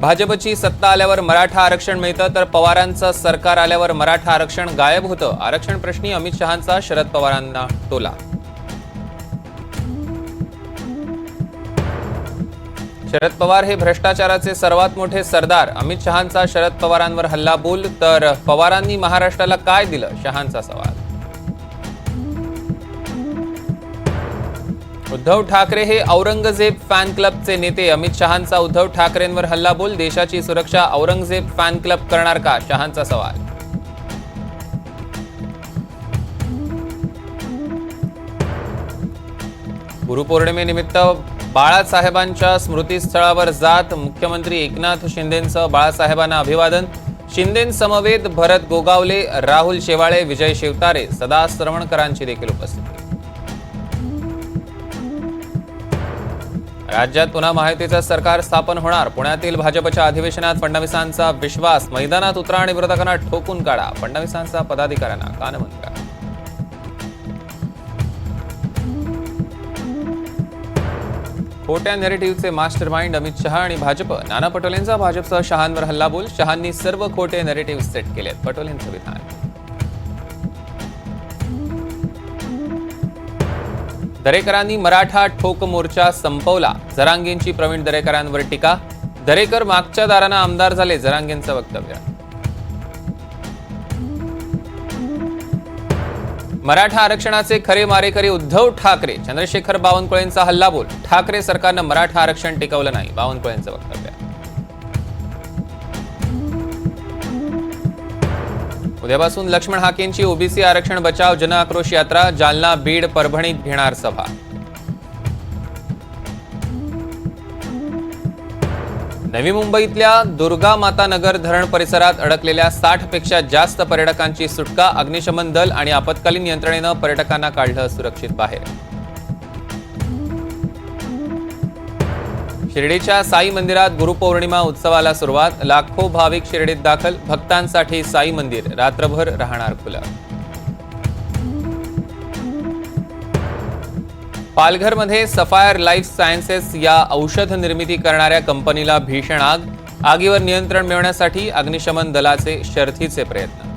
भाजपची सत्ता आल्यावर मराठा आरक्षण मिळतं तर पवारांचं सरकार आल्यावर मराठा आरक्षण गायब होतं. आरक्षण प्रश्नी अमित शहांचा शरद पवारांना टोला. शरद पवार हे भ्रष्टाचाराचे सर्वात मोठे सरदार. अमित शहांचा शरद पवारांवर हल्ला बोल तर पवारांनी महाराष्ट्राला काय दिलं? शहांचा सवाल. उद्धव ठाकरे हे औरंगजेब फॅन क्लबचे नेते. अमित शहांचा उद्धव ठाकरेंवर हल्ला बोल देशाची सुरक्षा औरंगजेब फॅन क्लब करणार का? शहांचा सवाल. गुरुपौर्णिमेनिमित्त बाळासाहेबांच्या स्मृतीस्थळावर जात मुख्यमंत्री एकनाथ शिंदेंचं बाळासाहेबांना अभिवादन. शिंदेनसमवेत भरत गोगावले राहुल शेवाळे विजय शिवतारे सदा श्रवणकरांची देखील उपस्थिती. राज्यात पुन्हा महायुतीचं सरकार स्थापन होणार. पुण्यातील भाजपच्या अधिवेशनात फडणवीसांचा विश्वास मैदानात उतरा आणि विरोधकांना ठोकून काढा. फडणवीसांचा पदाधिकाऱ्यांना कानमन खोट्या नेरेटिव्हचे मास्टर माइंड अमित शहा आणि भाजप. नाना पटोलेंचा भाजपसह शहांवर हल्ला बोल शहांनी सर्व खोटे नेरेटिव्ह सेट केलेत. पटोलेंचं विधान. दरेकरांनी मराठा ठोक मोर्चा संपवला. जरांगेंची प्रवीण दरेकरांवर टीका. दरेकर मागच्या दारानं आमदार झाले जरांगेंचं वक्तव्य. मराठा आरक्षणाचे खरे मारेकरी उद्धव ठाकरे. चंद्रशेखर बावनकुळेंचा हल्ला बोल. ठाकरे सरकारनं मराठा आरक्षण टिकवलं नाही बावनकुळेंचं वक्तव्य. उद्यापासून लक्ष्मण हाकेंची ओबीसी आरक्षण बचाव जनआक्रोश यात्रा जालना बीड परभणीत घेणार सभा. नवी मुंबईतल्या दुर्गा माता नगर धरण परिसरात अडकलेल्या साठपेक्षा जास्त पर्यटकांची सुटका अग्निशमन दल आणि आपत्कालीन यंत्रणेनं पर्यटकांना काढलं सुरक्षित बाहेर. शिर्डीच्या साई मंदिरात गुरुपौर्णिमा उत्सवाला सुरुवात. लाखो भाविक शिर्डीत दाखल. भक्तांसाठी साई मंदिर. रात्रभर राहणार खुलं. पालघरमध्ये सफायर लाईफ सायन्सेस या औषध निर्मिती करणाऱ्या कंपनीला भीषण आग. आगीवर नियंत्रण मिळवण्यासाठी अग्निशमन दलाचे शर्थीचे प्रयत्न.